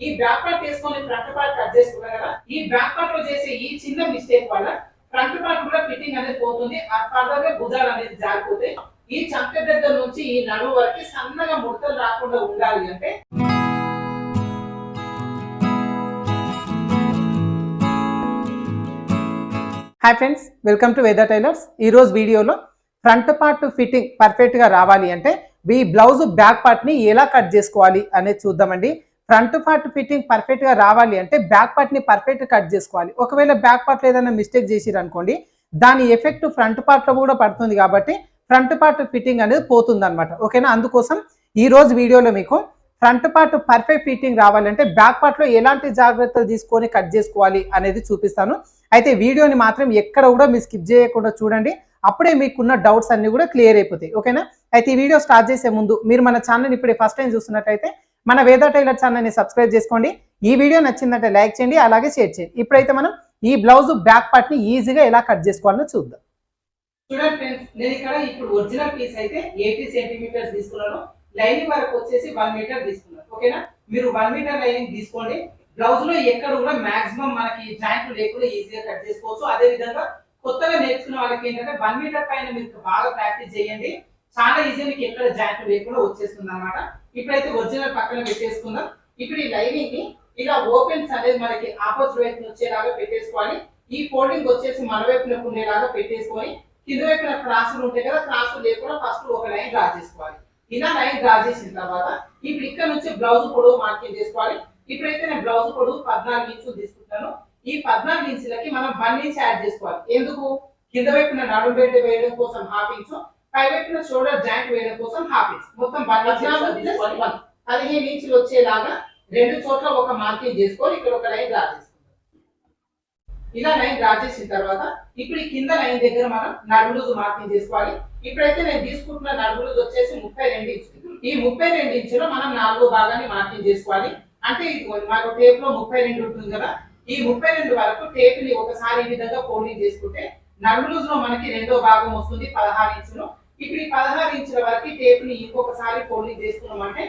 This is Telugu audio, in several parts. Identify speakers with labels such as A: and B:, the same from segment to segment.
A: ఈ బ్యాక్ పార్ట్ వేసుకొని ఫ్రంట్ పార్ట్ కట్ చేసుకున్నాం కదా ఈ బ్యాక్ పార్ట్లో చేసే ఈ చిన్న మిస్టేక్ వల్ల ఫ్రంట్ పార్ట్ కూడా ఫిట్టింగ్ అనేది పోతుంది ఆ ఫర్దర్గా భుజాలు అనేది జారిపోతాయి ఈ చంక దగ్గర నుంచి ఈ నడువు వరకు సన్నగా ముడతలు రాకుండా ఉండాలి అంటే hi friends welcome to Veda tailors ఈరోజు వీడియోలో ఫ్రంట్ పార్ట్ ఫిట్టింగ్ పర్ఫెక్ట్గా రావాలి అంటే ఈ బ్లౌజ్ బ్యాక్ పార్ట్ని ఎలా కట్ చేసుకోవాలి అనేది చూద్దామండి. ఫ్రంట్ పార్ట్ ఫిట్టింగ్ పర్ఫెక్ట్గా రావాలి అంటే బ్యాక్ పార్ట్ని పర్ఫెక్ట్ కట్ చేసుకోవాలి. ఒకవేళ బ్యాక్ పార్ట్ ఏదైనా మిస్టేక్ చేసిరు అనుకోండి దాని ఎఫెక్ట్ ఫ్రంట్ పార్ట్లో కూడా పడుతుంది కాబట్టి ఫ్రంట్ పార్ట్ ఫిట్టింగ్ అనేది పోతుంది అనమాట ఓకేనా? అందుకోసం ఈ రోజు వీడియోలో మీకు ఫ్రంట్ పార్ట్ పర్ఫెక్ట్ ఫిట్టింగ్ రావాలంటే బ్యాక్ పార్ట్లో ఎలాంటి జాగ్రత్తలు తీసుకొని కట్ చేసుకోవాలి అనేది చూపిస్తాను. అయితే వీడియోని మాత్రం ఎక్కడ కూడా మీరు స్కిప్ చేయకుండా చూడండి. అప్పుడే మీకున్న డౌట్స్ అన్ని కూడా క్లియర్ అయిపోతాయి. ఓకేనా? అయితే ఈ వీడియో స్టార్ట్ చేసే ముందు మీరు మన ఛానల్ ఇప్పుడే ఫస్ట్ టైం చూస్తున్నట్టయితే మన వేద టైలర్ ఛానల్ని సబ్స్క్రైబ్ చేసుకోండి. ఈ వీడియో నచ్చిందంటే లైక్ చేయండి అలాగే షేర్ చేయండి. ఇప్పుడైతే మనం ఈ బ్లౌజ్ బ్యాక్ పార్ట్ని ఈజీగా ఎలా కట్ చేసుకోవాలో చూద్దాం. చూడండి ఫ్రెండ్స్ నేను ఇక్కడ ఇప్పుడు ఒరిజినల్ పీస్ అయితే ఎయిటీ సెంటీమీటర్స్ తీసుకున్నాను. లైనింగ్ వరకు వచ్చేసి వన్ మీటర్ తీసుకున్నాను. ఓకేనా? మీరు వన్ మీటర్ లైనింగ్ తీసుకోండి. బ్లౌజ్లో ఎక్కడ కూడా మాక్సిమం మనకి జాయింట్లు లేకుండా ఈజీగా కట్ చేసుకోవచ్చు. అదే విధంగా కొత్తగా నేర్చుకున్న వాళ్ళకి ఏంటంటే వన్ మీటర్ పైన మీరు బాగా ప్రాక్టీస్ చేయండి. చాలా ఈజీ మీకు ఎక్కడ జాయింట్లు లేకుండా వచ్చేస్తుంది అనమాట ఇప్పుడైతే ఒరిజినల్ పక్కన పెట్టేసుకుందాం. ఇప్పుడు ఈ లైనింగ్ని ఇలా ఓపెన్స్ అనేది మనకి ఆపోజిట్ వైపు వచ్చేలాగా పెట్టేసుకోవాలి. ఈ ఫోల్డింగ్ వచ్చేసి మన వైపున ఉండేలాగా పెట్టేసుకొని కింద వైపున క్రాసులు ఉంటాయి కదా క్రాసులు లేకుండా ఫస్ట్ ఒక లైన్ డ్రా చేసుకోవాలి. ఇలా లైన్ డ్రా చేసిన తర్వాత ఇప్పుడు ఇక్కడ నుంచి బ్లౌజ్ పొడవు మార్కింగ్ చేసుకోవాలి. ఇప్పుడైతే నేను బ్లౌజ్ పొడవు పద్నాలుగు ఇంచులు తీసుకుంటాను. ఈ పద్నాలుగు ఇంచులకి మనం వన్ ఇంచ్ యాడ్ చేసుకోవాలి. ఎందుకు? కింద వైపున నడుము బెల్ట్ వేయడం కోసం హాఫ్ ఇంచు పై వైపున షోల్డర్ జాయింట్ వేయడం కోసం హాఫ్ ఇంచ్ మొత్తం పదిహేను ఇంచులు వచ్చేలాగా రెండు చోట్ల ఒక మార్కింగ్ చేసుకొని ఇక్కడ ఒక లైన్ డ్రా చేసుకుంటాం ఇలా లైన్ డ్రా చేసిన తర్వాత ఇప్పుడు ఈ కింద లైన్ దగ్గర మనం నడుములు మార్కింగ్ చేసుకోవాలి. ఇప్పుడైతే నేను తీసుకుంటున్న నడుములు వచ్చేసి ముప్పై రెండు ఇంచులు ఈ ముప్పై రెండు ఇంచులో మనం నాలుగో భాగాన్ని మార్కింగ్ చేసుకోవాలి. అంటే ఇది మాకు టేప్లో ముప్పై రెండు ఉంటుంది కదా. ఈ ముప్పై రెండు వరకు టేప్ని ఒకసారి ఈ విధంగా ఫోల్డింగ్ చేసుకుంటే నడుములూజ్లో మనకి రెండో భాగం వస్తుంది పదహారు ఇంచులు. ఇప్పుడు ఈ పదహారు ఇంచుల వరకు టేప్ని ఇంకొకసారి ఫోల్డింగ్ చేసుకున్నాం అంటే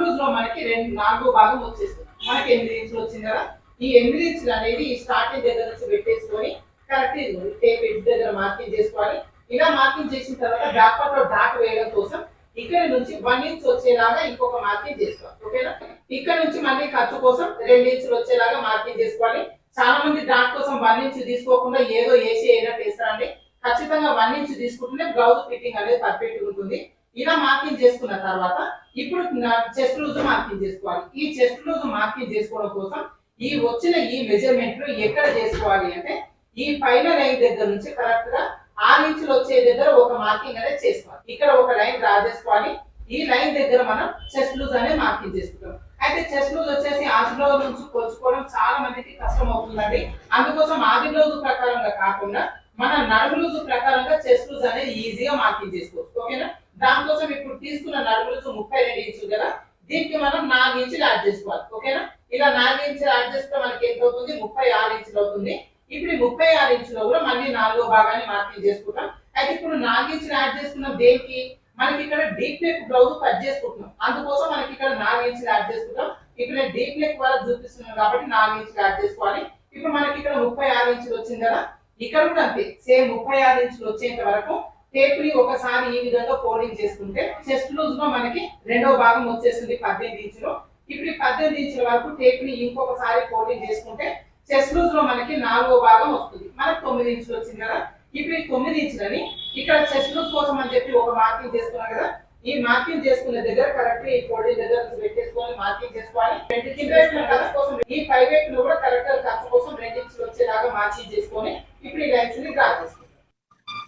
A: రోజులో మనకి రెండు నాలుగో భాగం వచ్చేస్తుంది. మనకి ఎనిమిది ఇంచులు వచ్చింది కదా? ఈ ఎనిమిది ఇంచులు అనేది ఈ స్టార్టింగ్ దగ్గర నుంచి పెట్టేసుకొని కరెక్ట్ టేప్ ఎడ్జ్ దగ్గర మార్కింగ్ చేసుకోవాలి. ఇలా మార్కింగ్ చేసిన తర్వాత బ్యాక్ పార్ట్లో డాట్ వేయడం కోసం ఇక్కడ నుంచి వన్ ఇంచ్ వచ్చేలాగా ఇంకొక మార్కింగ్ చేసుకోవాలి. ఓకేనా? ఇక్కడ నుంచి మళ్ళీ ఖర్చు కోసం రెండు ఇంచులు వచ్చేలాగా మార్కింగ్ చేసుకోవాలి. చాలా మంది డాట్ కోసం వన్ ఇంచ్ తీసుకోకుండా ఏదో ఏసీ అయినట్టు వేస్తారండి ఖచ్చితంగా వన్ ఇంచ్ తీసుకుంటేనే బ్లౌజ్ ఫిట్టింగ్ అనేది పర్ఫెక్ట్ ఉంటుంది. ఇలా మార్కింగ్ చేసుకున్న తర్వాత ఇప్పుడు చెస్ట్ లూజ్ మార్కింగ్ చేసుకోవాలి. ఈ చెస్ట్ లూజ్ మార్కింగ్ చేసుకోవడం కోసం ఈ వచ్చిన ఈ మెజర్మెంట్లో ఎక్కడ చేసుకోవాలి అంటే ఈ పైన లైన్ దగ్గర నుంచి కరెక్ట్గా ఆరు ఇంచులు వచ్చే దగ్గర ఒక మార్కింగ్ అనేది చేసుకోవాలి. ఇక్కడ ఒక లైన్ డ్రా చేసుకోవాలి. ఈ లైన్ దగ్గర మనం చెస్ట్ లూజ్ అనేది మార్కింగ్ చేసుకుంటాం. అయితే చెస్ట్ లూజ్ వచ్చేసి ఆది బ్లౌజ్ నుంచి కొలుచుకోవడం చాలా మందికి కష్టం అవుతుందండి. అందుకోసం ఆది బ్లౌజ్ ప్రకారంగా కాకుండా మన నడుము లూజ్ ప్రకారంగా చెస్ట్ లూజ్ అనేది ఈజీగా మార్కింగ్ చేసుకోవచ్చు. ఓకేనా? దానికోసం ఇప్పుడు తీసుకున్న నడుము లూజ్ ముప్పై రెండు ఇంచులు కదా? దీనికి మనం నాలుగు ఇంచులు యాడ్ చేసుకోవాలి. ఓకేనా? ఇలా నాలుగు ఇంచులు యాడ్ చేస్తే మనకి ఎంత అవుతుంది? ముప్పై ఆరు ఇంచులు అవుతుంది. ఇప్పుడు ముప్పై ఆరు ఇంచులో కూడా మళ్ళీ నాలుగో భాగాన్ని మార్కింగ్ చేసుకుంటాం. అయితే ఇప్పుడు నాలుగు ఇంచులు యాడ్ చేసుకున్నాం దేనికి? మనకి ఇక్కడ డీప్ నెక్ బ్లౌజ్ కట్ చేసుకుంటున్నాం. అందుకోసం మనకి ఇక్కడ నాలుగు ఇంచులు యాడ్ చేసుకుంటాం. ఇక్కడ డీప్ నెక్ వరకు చూపిస్తున్నాం కాబట్టి నాలుగు ఇంచులు యాడ్ చేసుకోవాలి. ఇప్పుడు మనకి ఇక్కడ ముప్పై ఆరు ఇంచులు వచ్చింది కదా? ఇక్కడ కూడా అంతే. సేమ్ ముప్పై ఆరు ఇంచులు వచ్చేంత వరకు టేప్ని ఒకసారి ఈ విధంగా ఫోల్డింగ్ చేసుకుంటే చెస్ట్ లూజ్లో మనకి రెండో భాగం వచ్చేస్తుంది పద్దెనిమిది ఇంచులు ఇప్పుడు ఈ పద్దెనిమిది ఇంచుల వరకు టేప్ని ఇంకొకసారి ఫోల్డింగ్ చేసుకుంటే చెస్ట్ లూజ్లో మనకి నాలుగో భాగం వస్తుంది. మనకు తొమ్మిది ఇంచులు వచ్చింది కదా. ఇప్పుడు ఈ తొమ్మిది ఇంచులని ఇక్కడ చెస్ట్ లూజ్ కోసం అని చెప్పి ఒక మార్కింగ్ చేసుకున్నాం కదా. ఈ మార్కింగ్ చేసుకునే దగ్గర కరెక్ట్ ఈ ఫోల్డింగ్ దగ్గర పెట్టేసుకొని మార్కింగ్ చేసుకోవాలి. రెండు కింద కోసం ఈ పై లో కూడా కరెక్ట్ ఖర్చు కోసం రెండు ఇంచులు వచ్చేలాగా మార్కింగ్ చేసుకొని ఇప్పుడు ఈ లైన్స్ డ్రా చేసుకుంటాం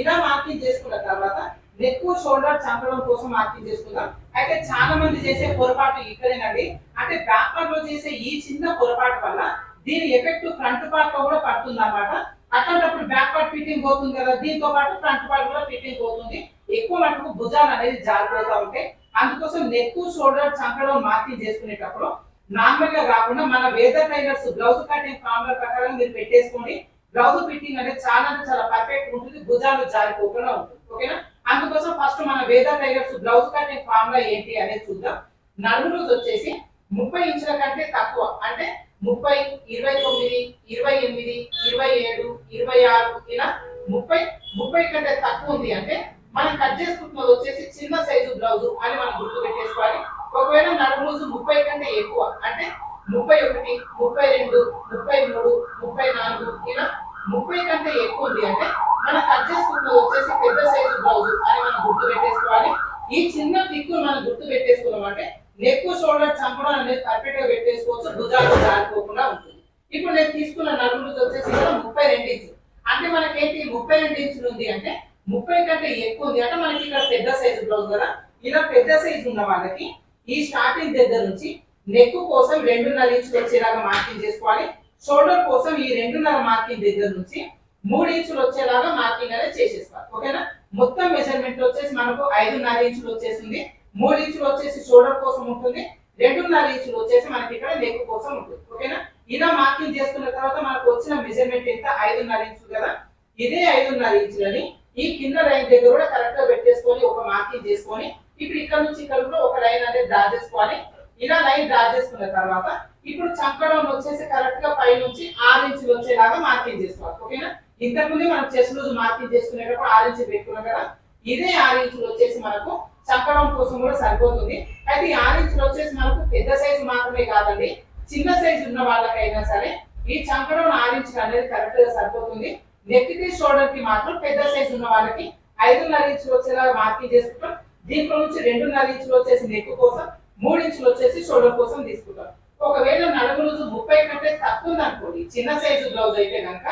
A: ఇలా మార్కింగ్ చేసుకున్న తర్వాత నెక్ షోల్డర్ చంపడం కోసం మార్కింగ్ చేసుకుందాం. అయితే చాలా మంది చేసే పొరపాటు ఇక్కడేనండి. అంటే బ్యాక్ పార్ట్లో చేసే ఈ చిన్న పొరపాటు వల్ల దీని ఎఫెక్ట్ ఫ్రంట్ పార్ట్లో కూడా పడుతుంది అన్నమాట అట్లాంటప్పుడు బ్యాక్ పార్ట్ ఫిట్టింగ్ పోతుంది కదా దీంతో పాటు ఫ్రంట్ పార్ట్ కూడా ఫిట్టింగ్ పోతుంది. ఎక్కువ మటుకు భుజాలు అనేది జారిపోతూ ఉంటాయి. అందుకోసం నెక్ షోల్డర్ చంపడం మార్కింగ్ చేసుకునేటప్పుడు నార్మల్గా కాకుండా మన Veda tailors blouse cutting formula ప్రకారం మీరు పెట్టేసుకోండి. బ్లౌజ్ ఫిట్టింగ్ అనేది చాలా అంటే చాలా పర్ఫెక్ట్ ఉంటుంది. భుజాలు జారిపోకుండా ఉంటుంది. ఓకేనా? అందుకోసం ఫస్ట్ మన వేద టైలర్స్ బ్లౌజ్ కటింగ్ ఫార్ములా ఏంటి అనేది చూద్దాం. నడుము లూజ్ వచ్చేసి ముప్పై ఇంచుల కంటే తక్కువ అంటే ముప్పై ఇరవై తొమ్మిది ఇరవై ఎనిమిది ఇరవై ఏడు ఇరవై ఆరు ఇలా ముప్పై ముప్పై కంటే తక్కువ ఉంది అంటే మనం కట్ చేసుకుంటున్నది వచ్చేసి చిన్న సైజు బ్లౌజ్ అని మనం గుర్తు పెట్టేసుకోవాలి ఒకవేళ నడుముజు ముప్పై కంటే ఎక్కువ అంటే ముప్పై ఒకటి ముప్పై రెండు ముప్పై మూడు ముప్పై నాలుగు ఇలా ముప్పై కంటే ఎక్కువ ఉంది అంటే మన కట్ చేసుకుంటున్నది వచ్చేసి పెద్ద సైజు బ్లౌజ్ అని మనం గుర్తు పెట్టేసుకోవాలి. ఈ చిన్న పిక్కు మనం గుర్తు పెట్టేసుకున్నాం అంటే నెక్ షోల్డర్ చంపడం అనేది పర్ఫెక్ట్గా పెట్టేసుకోవచ్చు. భుజాలు జారిపోకుండా ఉంటుంది. ఇప్పుడు నేను తీసుకున్న నలుగురు వచ్చేసి ముప్పై రెండు ఇంచులు అంటే మనకేంటి? ముప్పై రెండు ఇంచులు ఉంది అంటే ముప్పై కంటే ఎక్కువ ఉంది అంటే మనకి ఇక్కడ పెద్ద సైజు బ్లౌజ్ కదా. ఇలా పెద్ద సైజు ఉన్న వాళ్ళకి ఈ స్టార్టింగ్ దగ్గర నుంచి నెక్ కోసం రెండున్నర ఇంచులు వచ్చేలాగా మార్కింగ్ చేసుకోవాలి. షోల్డర్ కోసం ఈ రెండున్నర మార్కింగ్ దగ్గర నుంచి మూడు ఇంచులు వచ్చేలాగా మార్కింగ్ అనేది చేసేసుకోవాలి. ఓకేనా మొత్తం మెజర్మెంట్ వచ్చేసి మనకు ఐదున్నర ఇంచులు వచ్చేసింది. మూడు ఇంచులు వచ్చేసి షోల్డర్ కోసం ఉంటుంది. రెండున్నర ఇంచులు వచ్చేసి మనకి ఇక్కడ నెక్ కోసం ఉంటుంది. ఓకేనా ఇలా మార్కింగ్ చేసుకున్న తర్వాత మనకు వచ్చిన మెజర్మెంట్ ఎంత? ఐదున్నర ఇంచులు కదా? ఇదే ఐదున్నర ఇంచులని ఈ కింద లైన్ దగ్గర కూడా కరెక్ట్గా పెట్టేసుకొని ఒక మార్కింగ్ చేసుకొని ఇప్పుడు ఇక్కడ నుంచి ఇక్కడ కూడా ఒక లైన్ అనేది డ్రా చేసుకోవాలి. ఇలా లైన్ డ్రా చేసుకున్న తర్వాత ఇప్పుడు చంకడం వచ్చేసి కరెక్ట్గా పై నుంచి ఆరు ఇంచులు వచ్చేలాగా మార్కింగ్ చేసుకోవాలి. ఓకేనా? ఇంతకుముందే మనం చెస్ రోజు మార్కింగ్ చేసుకునేటప్పుడు ఆరు ఇంచులు పెట్టుకున్నాం కదా? ఇదే ఆరు ఇంచులు వచ్చేసి మనకు చంకడం కోసం కూడా సరిపోతుంది. అయితే ఈ ఆరు ఇంచులు వచ్చేసి మనకు పెద్ద సైజు మాత్రమే కాదండి. చిన్న సైజు ఉన్న వాళ్ళకైనా సరే ఈ చంకడం ఆరు ఇంచులు అనేది కరెక్ట్గా సరిపోతుంది. నెక్కి షోల్డర్కి మాత్రం పెద్ద సైజు ఉన్న వాళ్ళకి ఐదున్నర ఇంచులు వచ్చేలాగా మార్కింగ్ చేసుకుంటాం. దీంట్లో నుంచి రెండున్నర ఇంచులు వచ్చేసి నెక్ కోసం మూడు ఇంచులు వచ్చేసి షోల్డర్ కోసం తీసుకుంటాం. ఒకవేళ నడుము రోజు ముప్పై కంటే తక్కువ అనుకోండి చిన్న సైజు బ్లౌజ్ అయితే కనుక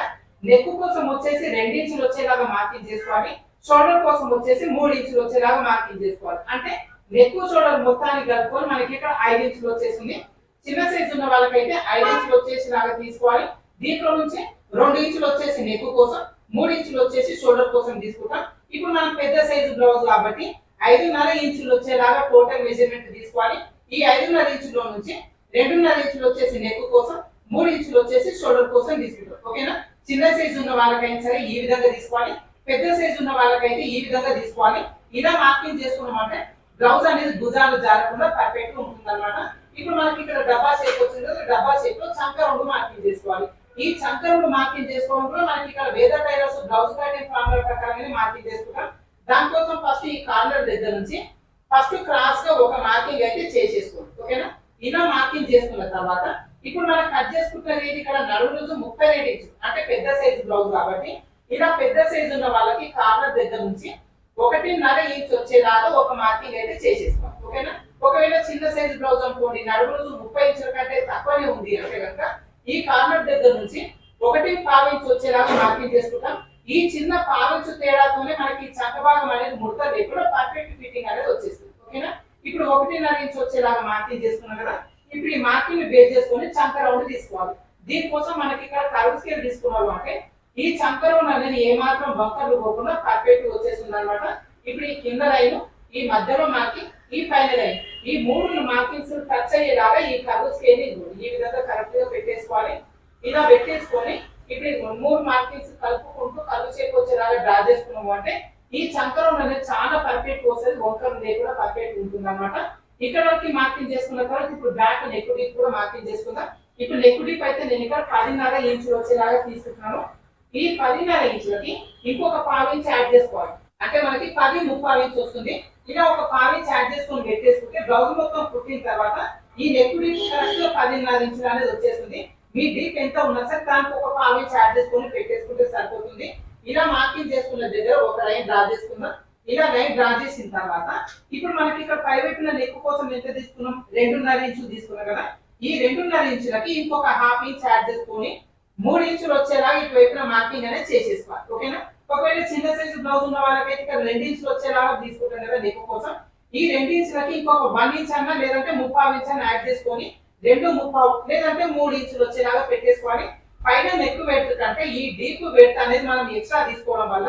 A: నెక్ కోసం వచ్చేసి రెండు ఇంచులు వచ్చేలాగా మార్కింగ్ చేసుకోవాలి షోల్డర్ కోసం వచ్చేసి మూడు ఇంచులు వచ్చేలాగా మార్కింగ్ చేసుకోవాలి. అంటే నెక్ షోల్డర్ మొత్తాన్ని కలుపుకొని మనకి ఇక్కడ ఐదు ఇంచులు వచ్చేసింది. చిన్న సైజు ఉన్న వాళ్ళకైతే ఐదు ఇంచులు వచ్చేసేలాగా తీసుకోవాలి. దీంట్లో నుంచి రెండు ఇంచులు వచ్చేసి నెక్ కోసం మూడు ఇంచులు వచ్చేసి షోల్డర్ కోసం తీసుకుంటాం. ఇప్పుడు మనం పెద్ద సైజు బ్లౌజ్ కాబట్టి ఐదున్నర ఇంచులు వచ్చేలాగా టోటల్ మెజర్మెంట్ తీసుకోవాలి. ఈ ఐదున్నర ఇంచులో నుంచి రెండున్నర ఇంచులు వచ్చేసి నెక్ కోసం మూడు ఇంచులు వచ్చేసి షోల్డర్ కోసం తీసుకుంటాం. ఓకేనా? చిన్న సైజు ఉన్న వాళ్ళకైనా సరే ఈ విధంగా తీసుకోవాలి. పెద్ద సైజు ఉన్న వాళ్ళకైతే ఈ విధంగా తీసుకోవాలి. ఇలా మార్కింగ్ చేసుకున్నామంటే బ్లౌజ్ అనేది భుజాలు జారకుండా పర్ఫెక్ట్గా ఉంటుంది అనమాట ఇప్పుడు మనకి ఇక్కడ డబ్బా షేప్ వచ్చింది కదా డబ్బా షేప్లో చంక రెండు మార్కింగ్ చేసుకోవాలి. ఈ చంక రెండు మార్కింగ్ చేసుకోవడం కూడా మనకి ఇక్కడ Veda tailors blouse cutting formula ప్రకారంగానే మార్కింగ్ చేసుకుంటాం. దానికోసం ఫస్ట్ ఈ కార్నర్ దగ్గర నుంచి ఫస్ట్ క్రాస్గా ఒక మార్కింగ్ అయితే చేసేసుకోండి. ఓకేనా? ఇలా మార్కింగ్ చేసుకున్న తర్వాత ఇప్పుడు మనం కట్ చేసుకుంటున్నది ఏంటి ఇక్కడ నడుము రోజు ముప్పై రెండు ఇంచు అంటే పెద్ద సైజు బ్లౌజ్ కాబట్టి ఇలా పెద్ద సైజు ఉన్న వాళ్ళకి కార్నర్ దగ్గర నుంచి ఒకటిన్నర ఇంచ్ వచ్చేలాగా ఒక మార్కింగ్ అయితే చేసేసుకోండి. ఓకేనా? ఒకవేళ చిన్న సైజు బ్లౌజ్ అనుకోండి నడుము రోజు ముప్పై ఇంచుల కంటే తక్కువనే ఉంది అంటే కనుక ఈ కార్నర్ దగ్గర నుంచి ఒకటి పావు ఇంచ్ వచ్చేలాగా మార్కింగ్ చేసుకుంటాం. ఈ చిన్న పావించు తేడాతోనే మనకి చక్కభాగం అనేది ముడత లేకుండా పర్ఫెక్ట్ ఫిట్టింగ్ అనేది వచ్చేస్తుంది. ఓకేనా? ఇప్పుడు ఒకటిన్నర ఇంచ్ వచ్చేలాగా మార్కింగ్ చేసుకున్నాం కదా? ఇప్పుడు ఈ మార్కింగ్ బేస్ చేసుకొని చంక రౌండ్ తీసుకోవాలి. దీనికోసం మనకి ఇక్కడ కరువు స్కేల్ తీసుకున్నాము అంటే ఈ చంక రౌండ్ అనేది ఏమాత్రం బంకర్లు పోకుండా పర్ఫెక్ట్ వచ్చేస్తుంది అనమాట ఇప్పుడు ఈ కింద లైన్ ఈ మధ్యలో మార్కింగ్ ఈ పైన లైన్ ఈ మూడు మార్కింగ్స్ టచ్ అయ్యేలాగా ఈ కరువు స్కేల్ ఈ విధంగా కరెక్ట్గా పెట్టేసుకోవాలి. ఇలా పెట్టేసుకొని ఇప్పుడు మూడు మార్కింగ్స్ కలుపుకుంటూ కలుపు చేపు వచ్చేలాగా డ్రా చేసుకున్నాము అంటే ఈ చంకరం అనేది చాలా పర్ఫెక్ట్ వస్తుంది వంకరం లేకుండా పర్ఫెక్ట్ ఉంటుంది అనమాట ఇక్కడ వరకు మార్కింగ్ చేసుకున్న తర్వాత ఇప్పుడు బ్యాక్ నెక్ డీప్ కూడా మార్కింగ్ చేసుకుందాం. ఇప్పుడు నెక్ డీప్ అయితే నేను ఇక్కడ పదిన్నర ఇంచులు వచ్చేలాగా తీసుకుంటున్నాను ఈ పదిన్నర ఇంచులకి ఇంకొక పావు ఇంచ్ యాడ్ చేసుకోవాలి. అంటే మనకి పది ముప్పావు ఇంచ్ వస్తుంది. ఇలా ఒక పావు ఇంచ్ యాడ్ చేసుకొని పెట్టేసుకుంటే బ్లౌజ్ మొత్తం కుట్టిన తర్వాత ఈ నెక్ డీప్ కరెక్ట్ పదిన్నర ఇంచులు అనేది వచ్చేస్తుంది. మీ డీప్ ఎంత ఉన్నా సార్ దానికి ఒక పావి చార్జ్ యాడ్ చేసుకొని పెట్టేసుకుంటే సరిపోతుంది. ఇలా మార్కింగ్ చేసుకున్న దగ్గర ఒక లైన్ డ్రా చేసుకుందాం. ఇలా లైన్ డ్రా చేసిన తర్వాత ఇప్పుడు మనకి ఇక్కడ పై వైపున నెక్ కోసం ఎంత తీసుకున్నాం? రెండున్నర ఇంచులు తీసుకున్నాం కదా. ఈ రెండున్నర ఇంచులకి ఇంకొక హాఫ్ ఇంచ్ యాడ్ చేసుకొని మూడు ఇంచులు వచ్చేలాగా ఇటువైపున మార్కింగ్ అనేది చేసేసుకోవాలి. ఓకేనా? ఒకవేళ చిన్న సైజు బ్లౌజ్ ఉన్న వాళ్ళకైతే ఇక్కడ రెండు ఇంచులు వచ్చేలాగా తీసుకుంటాం కదా నెక్ కోసం. ఈ రెండు ఇంచులకి ఇంకొక వన్ ఇంచ్ అన్న లేదంటే ముప్పై ఇంచ్ అన్న యాడ్ చేసుకొని రెండు ముప్పావు లేదంటే మూడు ఇంచులు వచ్చేలాగా పెట్టేసుకోవాలి పైన నెక్ వెడత్ కంటే ఈ డీప్ వెడత్ అనేది మనం ఎక్స్ట్రా తీసుకోవడం వల్ల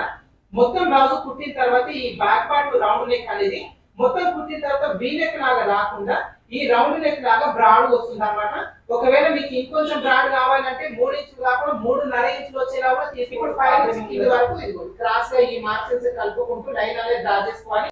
A: మొత్తం బ్లౌజ్ కుట్టిన తర్వాత ఈ బ్యాక్ పార్ట్ రౌండ్ నెక్ అనేది మొత్తం కుట్టిన తర్వాత వీ నెక్ లాగా రాకుండా ఈ రౌండ్ నెక్ లాగా బ్రాడ్ వస్తుంది అనమాట ఒకవేళ మీకు ఇంకొంచెం బ్రాడ్ కావాలంటే మూడు ఇంచులు కాకుండా మూడున్నర ఇంచులు వచ్చేలా కూడా తీసి ఇప్పుడు ఫైవ్ ఇంచ్ వరకు క్రాస్గా ఈ మార్క్స్ కలుపుకుంటూ లైన్ అనేది డ్రా చేసుకోవాలి.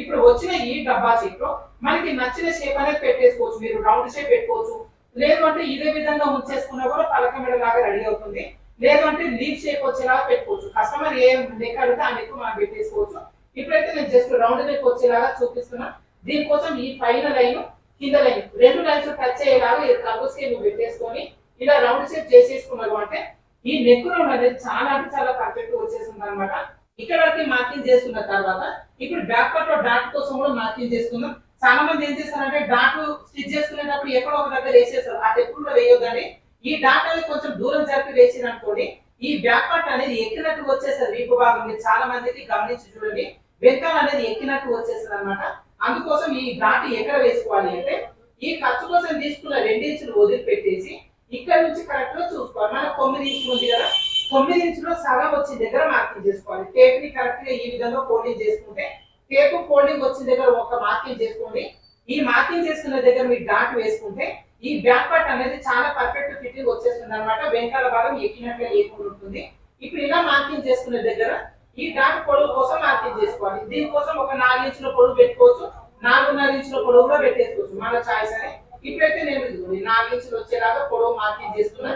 A: ఇప్పుడు వచ్చిన ఈ డబ్బా షేప్లో మనకి నచ్చిన షేప్ అనేది పెట్టేసుకోవచ్చు. మీరు రౌండ్ షేప్ పెట్టుకోవచ్చు. లేదు అంటే ఇదే విధంగా ఉంచేసుకున్నా కూడా పలక మెడ లాగా రెడీ అవుతుంది. లేదు అంటే లీవ్ షేప్ వచ్చేలాగా పెట్టుకోవచ్చు. కస్టమర్ ఏ నెక్ అడిగితే ఆ లెక్క మనం పెట్టేసుకోవచ్చు. ఇప్పుడైతే నేను జస్ట్ రౌండ్ నెక్ వచ్చేలాగా చూపిస్తున్నా. దీనికోసం ఈ పైన లైన్ కింద లైన్ రెండు లైన్స్ టచ్ అయ్యేలాగా ఈ కర్వ్ పెట్టేసుకొని ఇలా రౌండ్ షేప్ చేసేసుకున్నారు అంటే ఈ నెక్ రౌండ్ అనేది చాలా అంటే చాలా పర్ఫెక్ట్ వచ్చేసింది అనమాట ఇక్కడ వరకు మార్కింగ్ చేసుకున్న తర్వాత ఇప్పుడు బ్యాక్ పార్ట్లో డాట్ కోసం కూడా మార్కింగ్ చేసుకుందాం. చాలా మంది ఏం చేస్తారంటే డాట్ స్టిచ్ చేసుకునేటప్పుడు ఎక్కడో ఒక దగ్గర వేసేస్తారు. ఆ టెప్ వేయొద్దండి. ఈ డాట్ అనేది కొంచెం దూరం జరిపి వేసిన అనుకోండి ఈ బ్యాక్ పార్ట్ అనేది ఎక్కినట్టు వచ్చేస్తారు వీపు భాగం మీరు చాలా మందికి గమనించి చూడండి. వెనకాల అనేది ఎక్కినట్టు వచ్చేస్తుంది అనమాట అందుకోసం ఈ డాట్ ఎక్కడ వేసుకోవాలి అంటే ఈ ఖర్చు కోసం తీసుకున్న రెండించులు వదిలిపెట్టేసి ఇక్కడ నుంచి కరెక్ట్గా చూసుకోవాలి. మనకు తొమ్మిది ఇంచులు ఉంది కదా. తొమ్మిది ఇంచులో సగం వచ్చిన దగ్గర మార్కింగ్ చేసుకోవాలి. టేప్ని కరెక్ట్గా ఈ విధంగా ఫోల్డింగ్ చేసుకుంటే టేప్ ఫోల్డింగ్ వచ్చిన దగ్గర ఒక మార్కింగ్ చేసుకోండి. ఈ మార్కింగ్ చేసుకున్న దగ్గర మీరు డాట్ వేసుకుంటే ఈ బ్యాక్ పార్ట్ అనేది చాలా పర్ఫెక్ట్ ఫిట్టింగ్ వచ్చేస్తుంది అనమాట వెనకాల భాగం ఎక్కినట్లే లేకుండా ఉంటుంది. ఇప్పుడు ఇలా మార్కింగ్ చేసుకున్న దగ్గర ఈ డాట్ పొడవు కోసం మార్కింగ్ చేసుకోవాలి. దీనికోసం ఒక నాలుగు ఇంచుల పొడవు పెట్టుకోవచ్చు. నాలుగున్నర ఇంచుల పొడవు కూడా పెట్టేసుకోవచ్చు. మన చాయిస్ అనే. ఇప్పుడైతే నేను నా నుంచి వచ్చేలాగా పొడవు మార్కింగ్ చేస్తున్నా.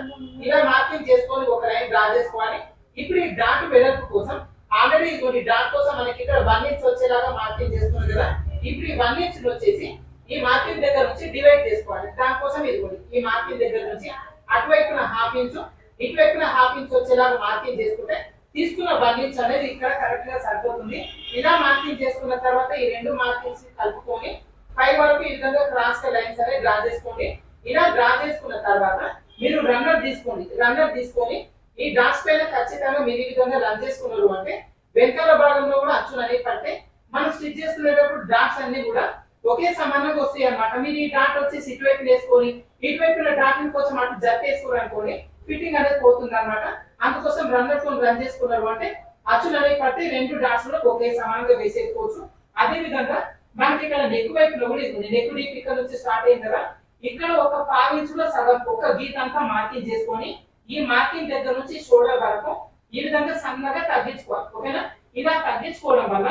A: ఇలా మార్కింగ్ చేసుకొని ఒక లైన్ డ్రా చేసుకోవాలి. ఇప్పుడు ఈ డాట్ వెడల్పు కోసం ఆల్రెడీ కొన్ని డాట్ కోసం మనకి ఇక్కడ వన్ ఇంచ్ వచ్చేలాగా మార్కింగ్ చేస్తున్నాం కదా. ఇప్పుడు ఈ వన్ ఇంచ్ వచ్చేసి ఈ మార్కింగ్ దగ్గర నుంచి డివైడ్ చేసుకోవాలి. దానికోసం ఇది ఈ మార్కింగ్ దగ్గర నుంచి అటువైపున హాఫ్ ఇంచ్ ఇటువైపున హాఫ్ ఇంచ్ వచ్చేలాగా మార్కింగ్ చేసుకుంటే తీసుకున్న వన్ ఇంచ్ అనేది ఇక్కడ కరెక్ట్గా సరిపోతుంది. ఇలా మార్కింగ్ చేసుకున్న తర్వాత ఈ రెండు మార్కింగ్స్ కలుపుకొని పై వరకు ఈ విధంగా క్రాస్ లైన్స్ అనేది డ్రా చేసుకోండి. ఇలా డ్రా చేసుకున్న తర్వాత మీరు రన్నర్ తీసుకోండి. రన్నర్ తీసుకొని ఈ డాట్స్ పైన ఖచ్చితంగా మీరు ఈ విధంగా రన్ చేసుకున్నారు అంటే వెనకాల భాగంలో కూడా అచ్చులు అనేవి పడితే మనం స్టిచ్ చేసుకునేటప్పుడు డాట్స్ అన్ని కూడా ఒకే సమానంగా వస్తాయి అనమాట మీరు ఈ డాట్ వచ్చేసి ఇటువైపు వేసుకొని ఇటువైపు డాట్ కొంచెం అటు జట్ వేసుకోరు అనుకోండి ఫిట్టింగ్ అనేది పోతుంది అనమాట అందుకోసం రన్నర్తో రన్ చేసుకున్నారు అంటే అచ్చులు అనేవి పడితే రెండు డాట్స్ కూడా ఒకే సమానంగా వేసేసుకోవచ్చు. అదే విధంగా మనకి ఇక్కడ నెక్ వైపులో కూడా ఇది నెక్ డీప్ ఇక్కడ నుంచి స్టార్ట్ అయింది కదా ఇక్కడ ఒక పావు ఇంచులో సగం ఒక గీత అంతా మార్కింగ్ చేసుకొని ఈ మార్కింగ్ దగ్గర నుంచి షోల్డర్ వరకు ఈ విధంగా సన్నగా తగ్గించుకోవాలి. ఓకేనా? ఇలా తగ్గించుకోవడం వల్ల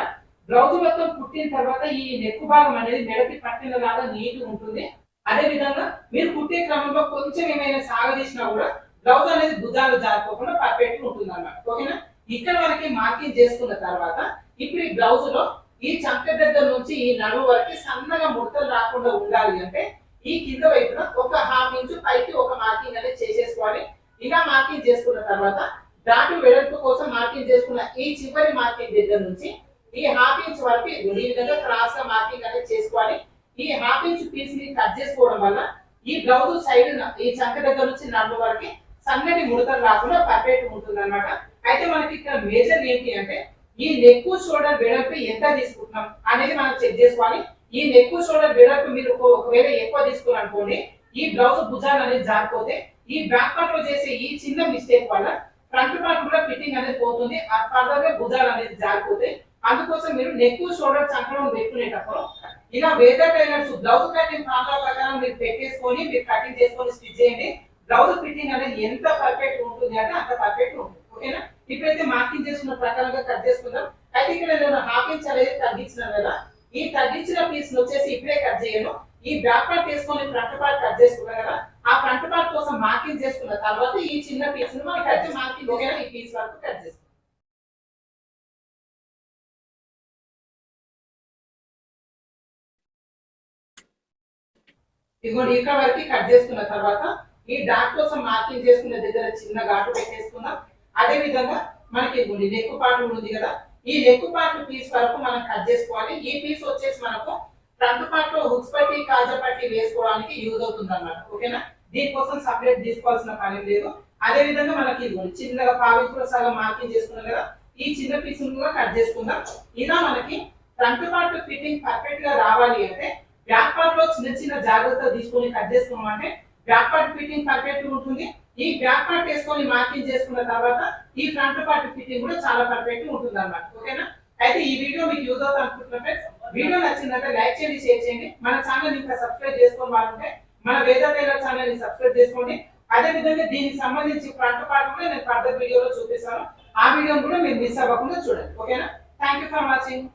A: బ్లౌజ్ మొత్తం కుట్టిన తర్వాత ఈ నెక్ భాగం అనేది మెడకి పట్టిన లాగా నీట్ ఉంటుంది. అదే విధంగా మీరు కుట్టే క్రమంలో కొంచెం ఏమైనా సాగదీసినా కూడా బ్లౌజ్ అనేది భుజాలు జారిపోకుండా పర్ఫెక్ట్ ఉంటుంది అన్నమాట ఓకేనా? ఇక్కడ వరకు మార్కింగ్ చేసుకున్న తర్వాత ఇప్పుడు ఈ బ్లౌజ్లో ఈ చంక దగ్గర నుంచి ఈ నడుము వరకు సన్నగా ముడతలు రాకుండా ఉండాలి అంటే ఈ కింద వైపున ఒక హాఫ్ ఇంచు పైకి ఒక మార్కింగ్ అనేది చేసేసుకోవాలి. ఇలా మార్కింగ్ చేసుకున్న తర్వాత దాటి వెడల్పు కోసం మార్కింగ్ చేసుకున్న ఈ చివరి మార్కింగ్ దగ్గర నుంచి ఈ హాఫ్ ఇంచ్ వరకు ఈ విధంగా క్రాస్గా మార్కింగ్ అనేది చేసుకోవాలి. ఈ హాఫ్ ఇంచ్ పీస్ని కట్ చేసుకోవడం వల్ల ఈ బ్లౌజ్ సైడ్ ఈ చంక దగ్గర నుంచి నడుము వరకు సన్నటి ముడతలు రాకుండా పర్ఫెక్ట్ ఉంటుంది అనమాట అయితే మనకి ఇక్కడ మేజర్ ఏంటి అంటే ఈ నెక్ షోల్డర్ వెడల్పు ఎంత తీసుకుంటున్నాం అనేది మనం చెక్ చేసుకోవాలి. ఈ నెక్ షోల్డర్ వెడల్పు మీరు ఒకవేళ ఎక్కువ తీసుకున్నారనుకోండి ఈ బ్లౌజ్ భుజాలు అనేది జారిపోతే ఈ బ్యాక్ పార్ట్లో చేసే ఈ చిన్న మిస్టేక్ వల్ల ఫ్రంట్ పార్ట్ కూడా ఫిట్టింగ్ అనేది పోతుంది ఆ ఫర్దర్గా భుజాలు అనేది జారిపోతే అందుకోసం మీరు నెక్ షోల్డర్ చంకడం పెట్టుకునేటప్పుడు ఇలా వేదర్ టైలర్స్ బ్లౌజ్ కటింగ్ ప్రాంతాల ప్రకారం మీరు పెట్టేసుకొని మీరు కటింగ్ చేసుకొని స్టిచ్ చేయండి. బ్లౌజ్ ఫిట్టింగ్ అనేది ఎంత పర్ఫెక్ట్ ఉంటుంది అంటే అంత పర్ఫెక్ట్ ఉంటుంది. ఓకేనా? ఇప్పుడైతే మార్కింగ్ చేసుకున్న ప్రకారంగా కట్ చేసుకుందాం. అయితే ఇక్కడ నేను హాఫ్ ఇంచ్ అనేది తగ్గించినాను కదా ఈ తగ్గించిన పీస్ వచ్చేసి ఇప్పుడే కట్ చేయను. ఈ బ్యాక్ పార్ట్ వేసుకొని ఫ్రంట్ పార్ట్ కట్ చేసుకున్నాం కదా ఆ ఫ్రంట్ పార్ట్ కోసం మార్కింగ్ చేసుకున్న తర్వాత ఈ చిన్న పీస్ని మనం కట్ మార్కింగ్ ఓకేనా? ఈ పీస్ వరకు కట్ చేసుకుంటాం ఇదిగోండి ఇక్కడ వరకు కట్ చేసుకున్న తర్వాత ఈ డాట్ కోసం మార్కింగ్ చేసుకున్న దగ్గర చిన్న ఘాటు పెట్టేసుకుందాం. విధంగా మనకి గుడి నెక్ పార్ట్ ఉంది కదా. ఈ నెక్ పార్ట్ పీస్ వరకు మనం కట్ చేసుకోవాలి. ఈ పీస్ వచ్చేసి మనకు ఫ్రంట్ పార్ట్లో హుక్స్ పట్టి కాజా పట్టి వేసుకోవడానికి యూజ్ అవుతుంది అనమాట ఓకేనా దీనికోసం సపరేట్ తీసుకోవాల్సిన పని లేదు. అదే విధంగా మనకి చిన్నగా పావించులో సగం మార్కింగ్ చేసుకున్నాం కదా. ఈ చిన్న పీస్ కూడా కట్ చేసుకుందాం. ఇలా మనకి ఫ్రంట్ పార్ట్ ఫిట్టింగ్ పర్ఫెక్ట్గా రావాలి అంటే బ్యాక్ పార్ట్లో చిన్న చిన్న జాగ్రత్తలు తీసుకొని కట్ చేసుకున్నాం అంటే బ్యాక్ పార్ట్ ఫిట్టింగ్ పర్ఫెక్ట్ ఉంటుంది. ఈ బ్యాక్ పార్ట్ వేసుకొని మార్కింగ్ చేసుకున్న తర్వాత ఈ ఫ్రంట్ పార్ట్ ఫిట్టింగ్ కూడా చాలా పర్ఫెక్ట్ ఉంటుంది అనమాట ఓకేనా? అయితే ఈ వీడియో మీకు యూజ్ అవుతా అనుకుంటున్నా ఫ్రెండ్స్ వీడియో నచ్చిందంటే లైక్ చేయండి షేర్ చేయండి. మన ఛానల్ ఇంకా సబ్స్క్రైబ్ చేసుకోని వాళ్ళంటే మన వేద టైలర్ ఛానల్ని సబ్స్క్రైబ్ చేసుకోండి. అదే విధంగా దీనికి సంబంధించి ఫ్రంట్ పార్ట్ కూడా నేను ఫర్దర్ వీడియోలో చూపిస్తాను. ఆ వీడియోని కూడా మీరు మిస్ అవ్వకుండా చూడండి. ఓకేనా? Thank you for watching